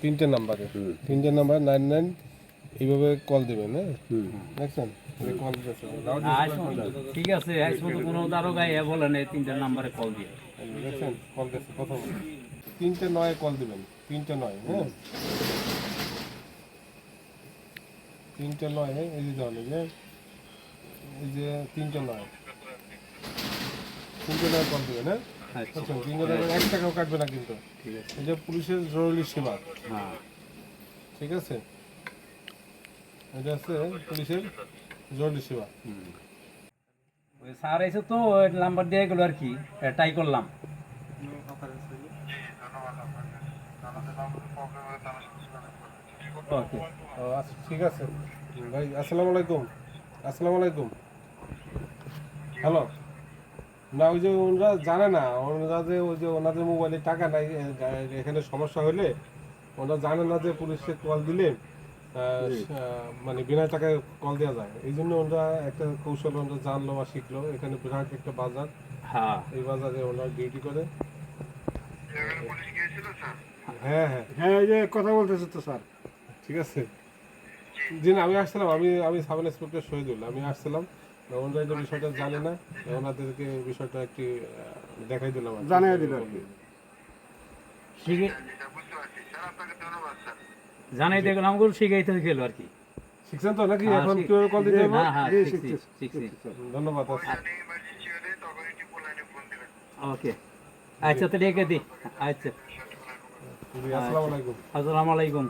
তিনটে নাম্বারে। তিনটে নাম্বার নাইন নাইন এইভাবে কল দেবেন হ্যাঁ? দেখছেন? ঠিক আছে কোনো দারোগাই এ বলে নেই তিনটে নাম্বারে কল দিয়ে। দেখছেন? কল দিচ্ছে প্রথম তিনটে নয় কল দিবেন তিনটে নয় হ্যাঁ? তিনটে নয় হ্যাঁ? এই যে দেওয়ান যে এই যে তিনটে নয়। তিনটে নয় কল দিবেন হ্যাঁ? আচ্ছা আচ্ছা এক টাকাও কাটবে না কিন্তু। ঠিক আছে। এই যে পুলিশের জরুরি সেবা। হ্যাঁ। ঠিক আছে? এটা হচ্ছে পুলিশের জরুরি সেবা। ওই স্যার এসে তো নাম্বার দিয়ে গেলো আর কি ট্রাই করলাম। ওকে। ও, আচ্ছা, ঠিক আছে। ভাই আসসালামু আলাইকুম। আসসালামু আলাইকুম। হ্যালো। না ওই যে ওনারা জানে না। ওনারা যে ওই যে ওনাদের মোবাইলে টাকা নাই এখানে সমস্যা হলে ওনারা জানে না যে পুলিশকে কল দিলে মানে বিনা টাকায় কল দেওয়া যায়। এই জন্য ওনারা একটা কৌশল ওনারা জানলো বা শিখলো। এখানে বিরাট একটা বাজার। হ্যাঁ। এই বাজারে ওনারা ডিউটি করে। হ্যাঁ হ্যাঁ। হ্যাঁ এই যে কথা বলতেছে তো স্যার। ঠিক আছে। জি না আমি আসছিলাম। আমি আমি সাব ইন্সপেক্টর শহীদুল। আমি আসছিলাম। ওনারা এই বিষয়টা জানে না ওনাদেরকে বিষয়টা একটু দেখাই দিলাম আর কি। জানিয়ে দিল আর কি। জানাই দেখলাম আমগুলো শিখাইতে গেল আর কি। শিখছেন তো নাকি? হ্যাঁ, এখন কল দিতে হবে? হ্যাঁ হ্যাঁ ধন্যবাদ আচ্ছা। ওকে। আচ্ছা তো রেখে দি। আচ্ছা। আসসালামু আলাইকুম। আসসালামু আলাইকুম।